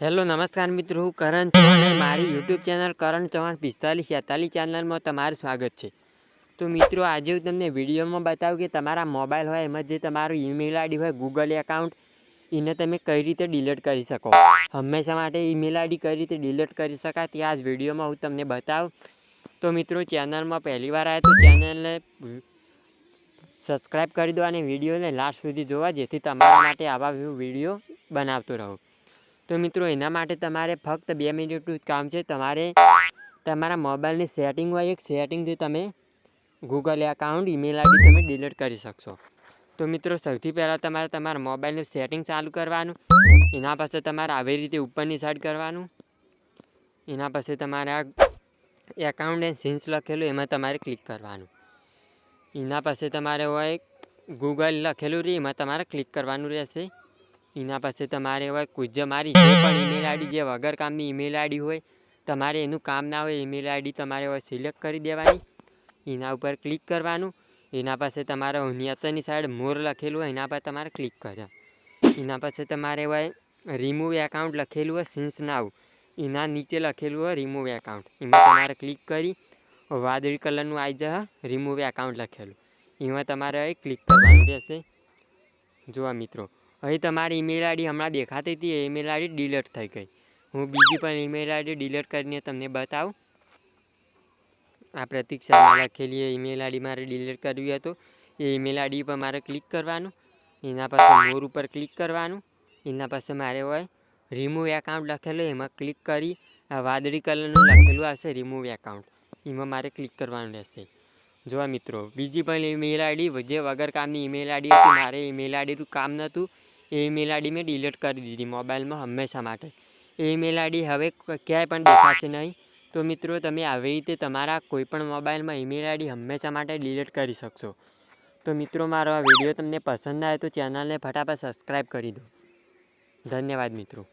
Hello, નમસ્કાર મિત્રો, હું કરણ ચૌહાણ મારી યુટ્યુબ ચેનલ કરણ ચૌહાણ પિસ્તાલીસ છેતાલીસ ચેનલમાં તમારું સ્વાગત છે. તો મિત્રો, આજે હું તમને વિડીયોમાં બતાવું કે તમારા મોબાઈલ હોય એમાં જે તમારું ઈમેલ આઈડી હોય, ગૂગલ એકાઉન્ટ, એને તમે કઈ રીતે ડિલીટ કરી શકો. હંમેશા માટે ઈમેલ આઈડી કઈ રીતે ડિલીટ કરી શકાય તે આ જ વિડીયોમાં હું તમને બતાવું. તો મિત્રો, ચેનલમાં પહેલી વાર આવે તો ચેનલને સબસ્ક્રાઈબ કરી દો અને વિડીયોને લાસ્ટ સુધી જોવા, જેથી તમારા માટે આવા વીડિયો બનાવતો રહું. તો મિત્રો, એના માટે તમારે ફક્ત બે મિનિટનું જ કામ છે. તમારે તમારા મોબાઈલની સેટિંગ હોય એક સેટિંગથી તમે ગૂગલ એકાઉન્ટ ઈમેલ આઈડી તમે ડિલીટ કરી શકશો. તો મિત્રો, સૌથી પહેલાં તમારે તમારા મોબાઈલનું સેટિંગ ચાલુ કરવાનું. એના પછી તમારે આવી રીતે ઉપરની સાઈડ કરવાનું. એના પછી તમારે આ એકાઉન્ટ એન્ડ સિન્સ લખેલું, એમાં તમારે ક્લિક કરવાનું. એના પછી તમારે હોય ગૂગલ લખેલું રહે એમાં તમારે ક્લિક કરવાનું રહેશે. એના પાસે તમારે હોય કુજ મારી જે પણ ઈમેલ આઈડી જે વગર કામની ઈમેલ આઈડી હોય, તમારે એનું કામ ના હોય ઈમેલ આઈડી તમારે હોય સિલેક્ટ કરી દેવાની. એના ઉપર ક્લિક કરવાનું. એના પાસે તમારે નીચેની સાઈડ મોર લખેલું હોય, એના પર તમારે ક્લિક કર્યા. એના પછી તમારે હોય રિમૂવ એકાઉન્ટ લખેલું હોય સિન્સ નાવ એના નીચે લખેલું હોય રિમૂવ એકાઉન્ટ એમાં તમારે ક્લિક કરી, વાદળી કલરનું આવી જશે રિમૂવ એકાઉન્ટ લખેલું. એમાં તમારે ક્લિક કરવાનું રહેશે. જોવા મિત્રો હવે તમારી ઈમેલ આઈડી હમણાં દેખાતી હતી, એ ઈમેલ આઈડી ડિલીટ થઈ ગઈ. હું બીજી પણ ઈમેલ આઈડી ડિલીટ કરીને તમને બતાવું. આ પ્રતીક્ષામાં લખેલી ઈમેલ આઈડી મારે ડિલીટ કરવી હતું. એ ઈમેલ આઈડી પર મારે ક્લિક કરવાનું. એના પછી મોર ઉપર ક્લિક કરવાનું. એના પછી મારે હોય રિમૂવ એકાઉન્ટ લખેલું, એમાં ક્લિક કરી આ વાદળી કલરનું લખેલું આવશે રિમૂવ એકાઉન્ટ એમાં મારે ક્લિક કરવાનું રહેશે. જોવા મિત્રો, બીજી પણ ઈમેલ આઈડી જે વગર કામની ઈમેલ આઈડી હતી, મારે ઈમેલ આઈડીનું કામ નહોતું. એ ઈમેલ આઈડી મેં ડિલીટ કરી દીધી મોબાઈલમાં હંમેશા માટે. એ ઈમેલ આઈડી હવે ક્યાંય પણ દેખાશે નહીં. તો મિત્રો, તમે આવી રીતે તમારા કોઈપણ મોબાઈલમાં ઈમેલ આઈડી હંમેશા માટે ડિલીટ કરી શકશો. તો મિત્રો, મારો આ વીડિયો તમને પસંદ આવે તો ચેનલને ફટાફટ સબસ્ક્રાઈબ કરી દો. ધન્યવાદ મિત્રો.